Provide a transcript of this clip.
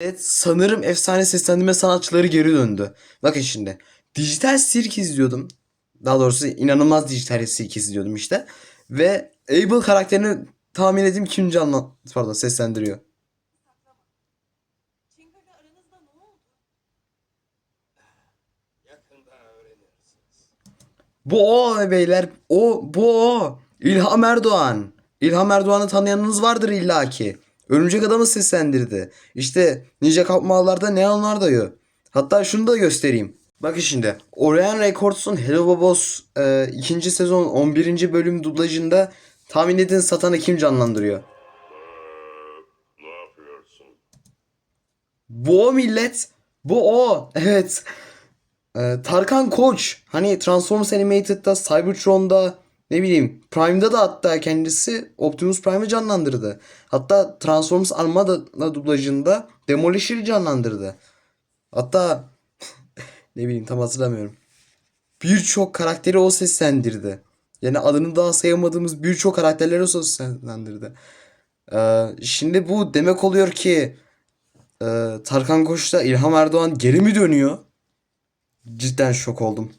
Evet sanırım efsane seslendirme sanatçıları geri döndü. Bakın şimdi. Dijital Sirk izliyordum. Daha doğrusu inanılmaz dijital sirk izliyordum işte. Ve Abel karakterini tahmin edeyim kim canlı pardon seslendiriyor. Tinker'la aranızda ne oldu? Yakında öğrenirsiniz. Bu o beyler. O bu o. İlham Erdoğan. İlham Erdoğan'ı tanıyanınız vardır illaki. Örümcek Adam'ı seslendirdi. İşte Ninja Kapmalar'da Neon Arda'yı. Hatta şunu da göstereyim. Bakın şimdi. Orion Records'un Hello Bobos e, ikinci sezon 11. bölüm dublajında tahmin edin satanı kim canlandırıyor? Bu o millet. Bu o. Evet. Ee, Tarkan Koç. Hani Transformers Animated'da, Cybertron'da, ne bileyim Prime'da da hatta kendisi Optimus Prime'ı canlandırdı. Hatta Transformers Armada dublajında Demolisher'ı canlandırdı. Hatta ne bileyim tam hatırlamıyorum. Birçok karakteri o seslendirdi. Yani adını daha sayamadığımız birçok karakterleri o seslendirdi. Ee, şimdi bu demek oluyor ki ee, Tarkan Koç'ta İlham Erdoğan geri mi dönüyor? Cidden şok oldum.